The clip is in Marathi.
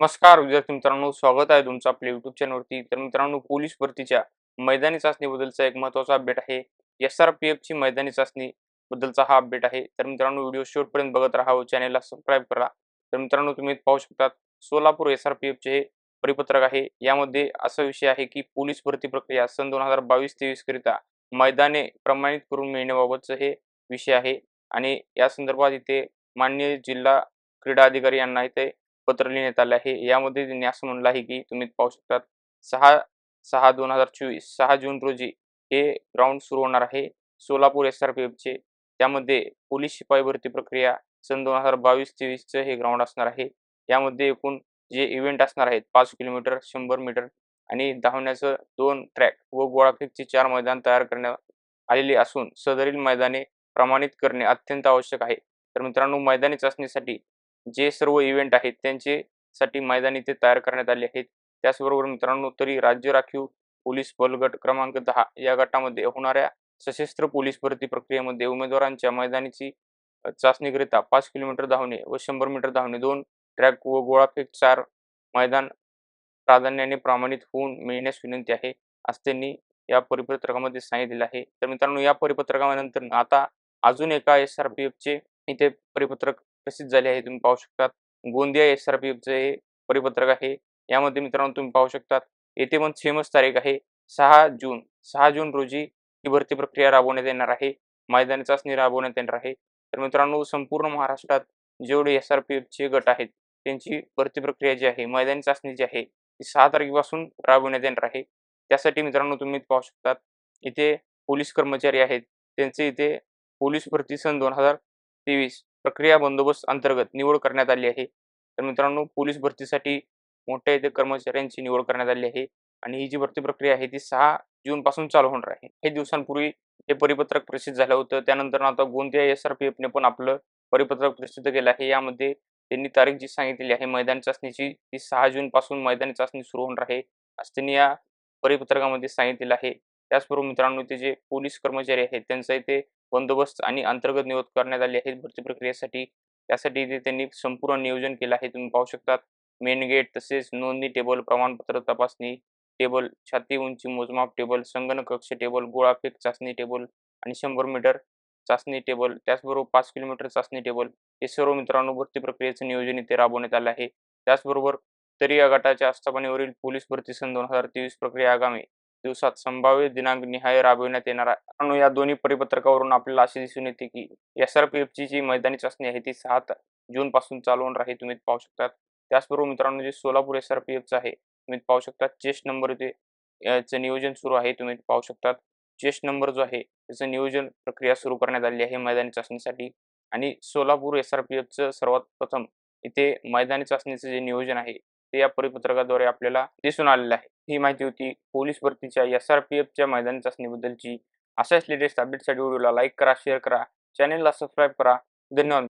नमस्कार विद्यार्थी मित्रांनो स्वागत आहे तुमचं आपल्या युट्यूब चॅनलवरती तर मित्रांनो पोलीस भरतीच्या मैदानी चाचणीबद्दलचा एक महत्त्वाचा अपडेट आहे. एस आर पी एफची मैदानी चाचणी बद्दलचा हा अपडेट आहे. तर मित्रांनो व्हिडिओ शेवटपर्यंत बघत राहा व चॅनेलला सबस्क्राईब करा. तर मित्रांनो तुम्ही पाहू शकता सोलापूर एस आर पी एफचे हे परिपत्रक आहे. यामध्ये असा विषय आहे की पोलीस भरती प्रक्रिया सन दोन हजार बावीस तेवीस करिता मैदाने प्रमाणित करून मिळण्याबाबतचं हे विषय आहे. आणि या संदर्भात इथे माननीय जिल्हा क्रीडा अधिकारी यांना इथे पत्र लिहिण्यात आले आहे. यामध्ये त्यांनी असं म्हणलं आहे की तुम्ही पाहू शकतात सहा सहा दोन हजार चोवीस सहा जून रोजी हे ग्राउंड सुरू होणार आहे. सोलापूर एस आर पी एफचे त्यामध्ये पोलीस शिपाई भरती प्रक्रिया सन दोन हजार बावीस तेवीसचं हे ग्राउंड असणार आहे. यामध्ये एकूण जे इव्हेंट असणार आहेत पाच किलोमीटर शंभर मीटर आणि धावण्याचं दोन ट्रॅक व गोळाफेकचे चार मैदान तयार करण्यात आलेले असून सदरील मैदाने प्रमाणित करणे अत्यंत आवश्यक आहे. तर मित्रांनो मैदानी चाचणीसाठी जे सर्व इव्हेंट आहेत त्यांच्यासाठी मैदानी मैदान इथे तयार करण्यात आले आहेत. त्याचबरोबर मित्रांनो तरी राज्य राखीव पोलीस बल गट क्रमांक दहा या गटामध्ये होणाऱ्या सशस्त्र पोलीस भरती प्रक्रियेमध्ये उमेदवारांच्या मैदानीची चाचणीकरिता पाच किलोमीटर धावणे व शंभर मीटर धावणे दोन ट्रॅक व गोळाफेक चार मैदान प्राधान्याने प्रमाणित होऊन मिळण्यास विनंती आहे असं त्यांनी या परिपत्रकामध्ये सांगितलेलं आहे. तर मित्रांनो या परिपत्रकानंतर आता अजून एका एस आर पी एफचे इथे परिपत्रक प्रसिद्ध झाले आहे. तुम्ही पाहू शकतात. गोंदिया एस आर पी एफचं हे परिपत्रक आहे. यामध्ये मित्रांनो तुम्ही पाहू शकतात. येथे पण सेमच तारीख आहे. सहा जून. सहा जून रोजी ही भरती प्रक्रिया राबवण्यात येणार आहे. मैदानी चाचणी राबवण्यात येणार आहे. तर मित्रांनो संपूर्ण महाराष्ट्रात जेवढे एस आर पी एफचे गट आहेत त्यांची भरती प्रक्रिया जी आहे मैदानी चाचणी जी आहे ती सहा तारखेपासून राबवण्यात येणार आहे. त्यासाठी मित्रांनो तुम्ही पाहू शकतात. इथे पोलीस कर्मचारी आहेत. त्यांचे इथे पोलीस भरती सन दोन हजार तेवीस. प्रक्रिया बंदोबस्त अंतर्गत निवड करण्यात आली आहे. तर मित्रांनो पोलीस भरतीसाठी मोठ्या इथे कर्मचाऱ्यांची निवड करण्यात आली आहे आणि ही जी भरती प्रक्रिया आहे ती सहा जून पासून चालू होणार आहे. हे दिवसांपूर्वी हे परिपत्रक प्रसिद्ध झालं होतं. त्यानंतर आता गोंदिया एस आर पी एफने पण आपलं परिपत्रक प्रसिद्ध केलं आहे. यामध्ये त्यांनी तारीख जी सांगितलेली आहे मैदानी चाचणीची ती सहा जून पासून मैदानी चाचणी सुरू होणार आहे असं त्यांनी या परिपत्रकामध्ये सांगितलेलं आहे. त्याचबरोबर मित्रांनो इथे जे पोलीस कर्मचारी आहेत त्यांचा इथे बंदोबस्त आणि अंतर्गत निवड करण्यात आली आहे. भरती प्रक्रियेसाठी त्यासाठी इथे त्यांनी संपूर्ण नियोजन केलं आहे. तुम्ही पाहू शकतात मेन गेट तसेच नोंदणी टेबल प्रमाणपत्र तपासणी टेबल छाती उंची मोजमाप टेबल संगणक कक्ष टेबल गोळाफेक चाचणी टेबल आणि शंभर मीटर चाचणी टेबल त्याचबरोबर पाच किलोमीटर चाचणी टेबल हे सर्व मित्रांनो भरती प्रक्रियेचं नियोजन इथे राबवण्यात आलं आहे. त्याचबरोबर तरी या गटाच्या आस्थापनेवरील पोलीस भरती सन दोन हजार तेवीस प्रक्रिया आगामी दिवसात संभाव्य दिनांक निहाय राबविण्यात येणार आहे. या दोन्ही परिपत्रकावरून आपल्याला असे दिसून येते की एस आर पी एफची जी मैदानी चाचणी आहे ती सात जून पासून चालू होणार आहे तुम्ही पाहू शकता त्याचबरोबर मित्रांनो जे सोलापूर एस आर पी एफचं आहे तुम्ही पाहू शकता चेस्ट नंबर इथे याचं नियोजन सुरू आहे तुम्ही पाहू शकता चेस्ट नंबर जो आहे त्याचं नियोजन प्रक्रिया सुरू करण्यात आली आहे मैदानी चाचणीसाठी. आणि सोलापूर एस आर पी एफचं सर्वात प्रथम इथे मैदानी चाचणीचं जे नियोजन आहे ते या परिपत्रकाद्वारे आपल्याला दिसून आलेलं आहे. ही माहिती होती पोलीस भरतीच्या एस आर पी एफच्या मैदानी चाचणीबद्दलची. अशाच लेटेस्ट अपडेटसाठी व्हिडिओला लाईक करा शेअर करा चॅनेलला सबस्क्राईब करा. धन्यवाद.